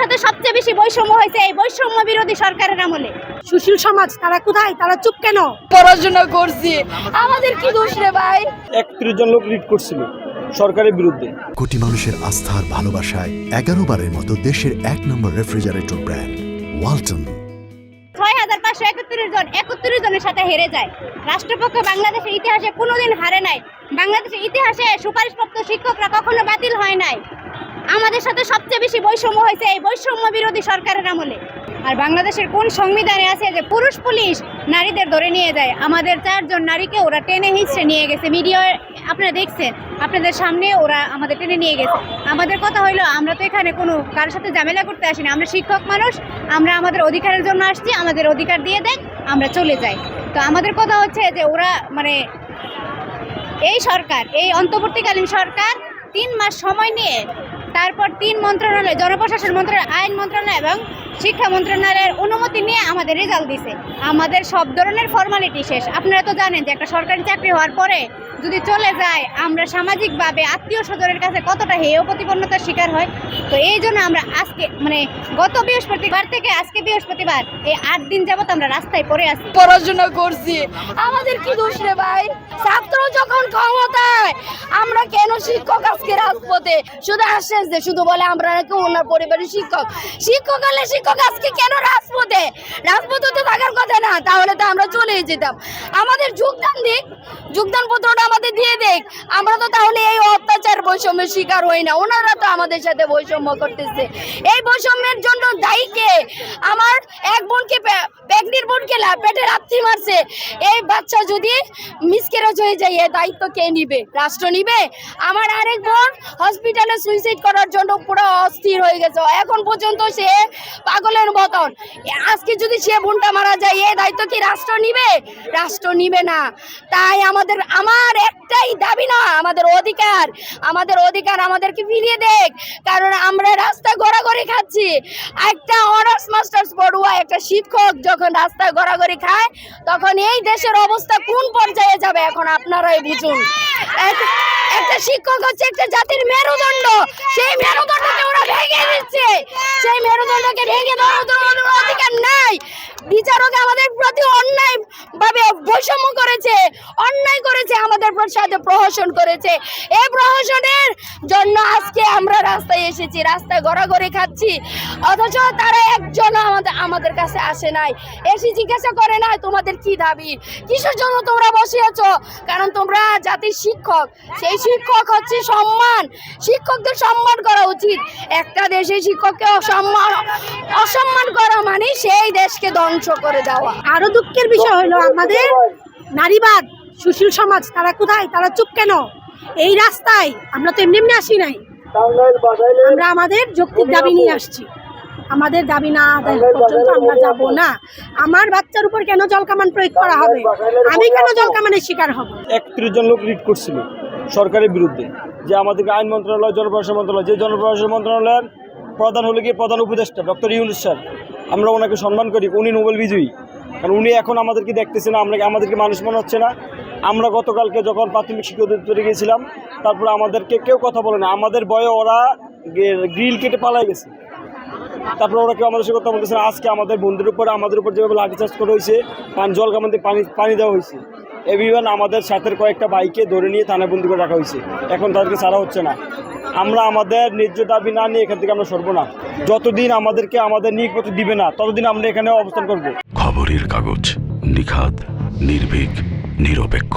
সাথে সবচেয়ে বেশি বৈষম্য হয়েছে এই বৈষম্য বিরোধী সরকারের আমলে। সুশীল সমাজ তারা কোথায়? তারা চুপ কেন? পড়াশোনা করছি। আমাদের কি দোষ রে ভাই? একত্রিশ জন লোক লিড করছিল সরকারের বিরুদ্ধে। কোটি মানুষের আস্থার ভালোবাসায় এগারো বারের মতো দেশের এক নম্বর রেফ্রিজারেটর ব্র্যান্ড ওয়ালটন। ছয় হাজার পাঁচশো একত্রিশ জন একত্রিশ জনের সাথে হেরে যায়। রাষ্ট্রপক্ষ বাংলাদেশের ইতিহাসে কোনোদিন হারে নাই। বাংলাদেশের ইতিহাসে সুপারিশপ্রাপ্ত শিক্ষকরা কখনো বাতিল হয় নাই। আমাদের সাথে সবচেয়ে বেশি বৈষম্য হয়েছে এই বৈষম্য বিরোধী সরকারের আমলে। আর বাংলাদেশের কোন সংবিধানে আছে যে পুরুষ পুলিশ নারীদের ধরে নিয়ে যায়? আমাদের চারজন নারীকে ওরা টেনে হিচড়ে নিয়ে গেছে। মিডিয়ায় আপনারা দেখছেন, আপনাদের সামনে ওরা আমাদের টেনে নিয়ে গেছে। আমাদের কথা হইল, আমরা তো এখানে কোনো কারোর সাথে ঝামেলা করতে আসি না আমরা শিক্ষক মানুষ, আমরা আমাদের অধিকারের জন্য আসছি, আমাদের অধিকার দিয়ে দেন, আমরা চলে যাই। তো আমাদের কথা হচ্ছে যে ওরা মানে এই সরকার, এই অন্তর্বর্তীকালীন সরকার তিন মাস সময় নিয়ে তারপর তিন মন্ত্রণালয়, জনপ্রশাসন মন্ত্রণালয়, আইন মন্ত্রণালয় এবং শিক্ষা মন্ত্রণালয়ের অনুমতি নিয়ে আমাদের রেজাল্ট দিছে। আমাদের সব ধরনের ফর্মালিটি শেষ। আপনারা তো জানেন যে একটা সরকারি চাকরি হওয়ার পরে যদি চলে যায়, আমরা সামাজিকভাবে আত্মীয় স্বজনের কাছে কতটা হেয় প্রতিপন্নতার শিকার হয়? তো এই জন্য আমরা আজকে মানে গত বৃহস্পতিবার থেকে আজকে বৃহস্পতিবার, এই আট দিন যাবত আমরা রাস্তায় পড়ে আছি। পড়াশোনা করছি। আমাদের কি দোষ রে ভাই? ছাত্র যখন ক্ষমতায়, আমরা কেন শিক্ষক আজকে রাজপথে? শুধু আশ্বাস দে শুধু বলে আমরা নাকি ওনার পরিবারের শিক্ষক। শিক্ষক হলে শিক্ষক আজকে কেন রাজপথে? রাজপথে তো না তাহলে তো আমরা চলে যেতাম। আমাদের যোগদান দিক, যোগদান পত্রটা আমাদের দিয়ে দেখ আমরা তো তাহলে এই অত্যাচার বৈষম্যের শিকার হই না। ওনারা তো আমাদের সাথে বৈষম্য করতেছে। এই বৈষম্যের জন্য দায়ী কে? আমার এক বোনকে প্রেগনেন্ট বোনকে লা- পেটে রাত্রি মারছে। এই বাচ্চা যদি মিসকেরাজ হয়ে যায়, এ দায়িত্ব কে নিবে? রাষ্ট্র নিবে? আমার আরেক বোন হসপিটালে সুইসাইড করার জন্য পুরো অস্থির হয়ে গেছে। এখন পর্যন্ত সে পাগলের মতন। আজকে যদি সে বোনটা মারা যায় এই দায়িত্ব কি রাষ্ট্র নিবে? রাষ্ট্র নিবে না। তাই আমাদের, আমার একটাই দাবি না, আমাদের অধিকার। আমাদের অধিকার আমাদেরকে ফিরিয়ে দেখ কারণ আমরা রাস্তা ঘোরাঘুরি খাচ্ছি। একটা অনার্স মাস্টার্স পড়ুয়া, একটা শিক্ষক যখন রাস্তায় ঘোরাঘুরি খায়, তখন এই দেশের অবস্থা কোন পর্যায়ে যাবে এখন আপনারাই বুঝুন। একটা শিক্ষক হচ্ছে একটা জাতির মেরুদণ্ড। সেই মেরুদণ্ডকে ওরা ভেঙে সেই মেরুদণ্ডকে ভেঙে দেওয়ার অধিকার নাই। বিচারক আমাদের প্রতি অন্যায় ভাবে বৈষম্য করেছে, অন্যায় করেছে, আমাদের সাথে প্রহসন করেছে। এই প্রহসনের জন্য আজকে আমরা রাস্তায় এসেছি, রাস্তায় ঘোরাঘুরি খাচ্ছি। অথচ তারা একজন আমাদের আমাদের কাছে আসে নাই। এসে জিজ্ঞাসা করে না তোমাদের কি দাবি? কিসের জন্য তোমরা বসে আছো? কারণ তোমরা জাতির শিক্ষক। সেই শিক্ষক হচ্ছে সম্মান। শিক্ষকদের সম্মান করা উচিত। একটা দেশে শিক্ষককে অসম্মান করা মানে সেই দেশকে ধ্বংস করে দেওয়া। আরও দুঃখের বিষয় হলো আমাদের নারীবাদ, সুশীল সমাজ, তারা কোথায়? তারা চুপ কেন? এই রাস্তায় আমরা তো এমনি আসি নাই। আমরা আমাদের যৌক্তিক দাবি নিয়ে আসছি। আমাদের দাবি না পর্যন্ত আমরা যাব না। আমার বাচ্চার উপর কেন জলকামান প্রয়োগ করা হবে? আমি কেন জলকামানের শিকার হব? একত্রিশ জন লোক লিড করছিল সরকারের বিরুদ্ধে। যে আমাদেরকে আইন মন্ত্রণালয়, জনপ্রশাসন মন্ত্রণালয়, যে জনপ্রশাসন মন্ত্রণালয়ের প্রধান হলো গিয়ে প্রধান উপদেষ্টা, ডক্টর ইউনুস স্যার। আমরা ওনাকে সম্মান করি, উনি নোবেল বিজয়ী। কারণ উনি এখন আমাদেরকে দেখতেছে না, আমরা আমাদেরকে মানুষ মনে হচ্ছে না। আমরা গতকালকে যখন প্রাথমিক শিক্ষা অধিদপ্তরে গিয়েছিলাম, তারপরে আমাদেরকে কেউ কথা বলে না। আমাদের বয়ে ওরা গ্রিল কেটে পালাই গেছে। তারপরে ওরা কেউ আমাদের সাথে কথা বলতেছে আজকে আমাদের বন্ধুর উপর, আমাদের উপর যেভাবে লাঠিচার্জ করা হয়েছে, পানি জল কামাতে পানি পানি দেওয়া হয়েছে। এভিওয়ান আমাদের সাথের কয়েকটা বাইকে ধরে নিয়ে থানায় বন্দি করে রাখা হয়েছে। এখন তাদেরকে ছাড়া হচ্ছে না। আমরা আমাদের ন্যায্য দাবি না নিয়ে এখান থেকে আমরা সরবো না। যতদিন আমাদেরকে আমাদের নিয়োগপত্র দিবে না, ততদিন আমরা এখানে অবস্থান করব। খবরের কাগজ নিখাদ, নির্ভীক, নিরপেক্ষ।